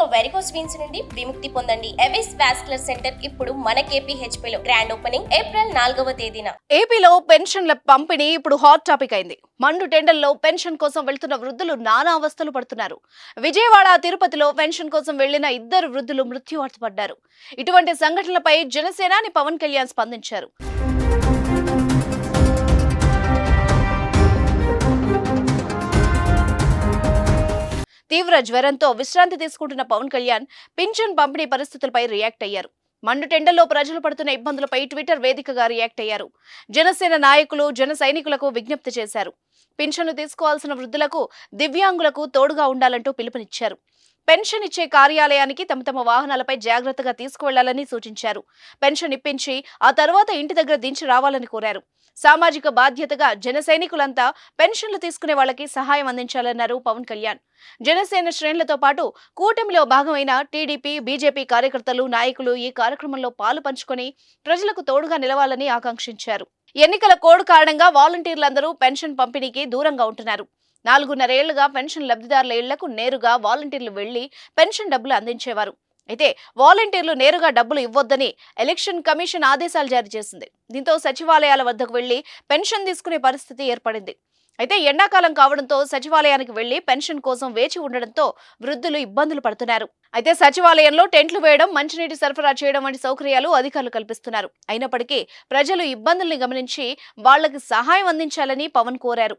ఇక varicose veins నుండి విముక్తి పొందండి. ఎవిస్ వాస్కులర్ సెంటర్ ఇప్పుడు మన KPHP లో గ్రాండ్ ఓపెనింగ్ ఏప్రిల్ నాలుగవ తేదీన. ఏపీలో పెన్షన్ల పంపిణీ ఇప్పుడు హాట్ టాపిక్ అయింది. మండు టెండల్లో పెన్షన్ కోసం వెళ్తున్న వృద్ధులు నానా అవస్థలు పడుతున్నారు. విజయవాడ తిరుపతిలో పెన్షన్ కోసం వెళ్ళిన ఇద్దరు వృద్ధులు మృత్యువార్త పడ్డారు. ఇటువంటి సంఘటనలపై జనసేనాని పవన్ కళ్యాణ్ స్పందించారు. తీవ్ర జ్వరంతో విశ్రాంతి తీసుకుంటున్న పవన్ కళ్యాణ్ పింఛన్ పంపిణీ పరిస్థితులపై రియాక్ట్ అయ్యారు. మండు టెండల్లో ప్రజలు పడుతున్న ఇబ్బందులపై ట్విట్టర్ వేదికగా రియాక్ట్ అయ్యారు. జనసేన నాయకులు జన సైనికులకు విజ్ఞప్తి చేశారు. పింఛన్లు తీసుకోవాల్సిన వృద్ధులకు దివ్యాంగులకు తోడుగా ఉండాలంటూ పిలుపునిచ్చారు. పెన్షన్ ఇచ్చే కార్యాలయానికి తమ తమ వాహనాలపై జాగ్రత్తగా తీసుకువెళ్ళాలని సూచించారు. పెన్షన్ ఇప్పించి ఆ తర్వాత ఇంటి దగ్గర దించి రావాలని కోరారు. సామాజిక బాధ్యతగా జన సైనికులంతా పెన్షన్లు తీసుకునే వాళ్ళకి సహాయం అందించాలన్నారు పవన్ కళ్యాణ్. జనసేన శ్రేణులతో పాటు కూటమిలో భాగమైన టీడీపీ బీజేపీ కార్యకర్తలు నాయకులు ఈ కార్యక్రమంలో పాలు పంచుకొని ప్రజలకు తోడుగా నిలవాలని ఆకాంక్షించారు. ఎన్నికల కోడ్ కారణంగా వాలంటీర్లందరూ పెన్షన్ పంపిణీకి దూరంగా ఉంటున్నారు. నాలుగున్నరేళ్ళుగా పెన్షన్ లబ్ధిదారుల ఇళ్ళకు నేరుగా వాలంటీర్లు వెళ్ళి పెన్షన్ డబ్బులు అందించేవారు. అయితే వాలంటీర్లు నేరుగా డబ్బులు ఇవ్వొద్దని ఎలక్షన్ కమిషన్ ఆదేశాలు జారీ చేసింది. దీంతో సచివాలయాల వద్దకు వెళ్ళి పెన్షన్ తీసుకునే పరిస్థితి ఏర్పడింది. అయితే ఎండాకాలం కావడంతో సచివాలయానికి వెళ్ళి పెన్షన్ కోసం వేచి ఉండడంతో వృద్ధులు ఇబ్బందులు పడుతున్నారు. అయితే సచివాలయంలో టెంట్లు వేయడం మంచినీటి సరఫరా చేయడం వంటి సౌకర్యాలు అధికారులు కల్పిస్తున్నారు. అయినప్పటికీ ప్రజలు ఇబ్బందుల్ని గమనించి వాళ్ళకు సహాయం అందించాలని పవన్ కోరారు.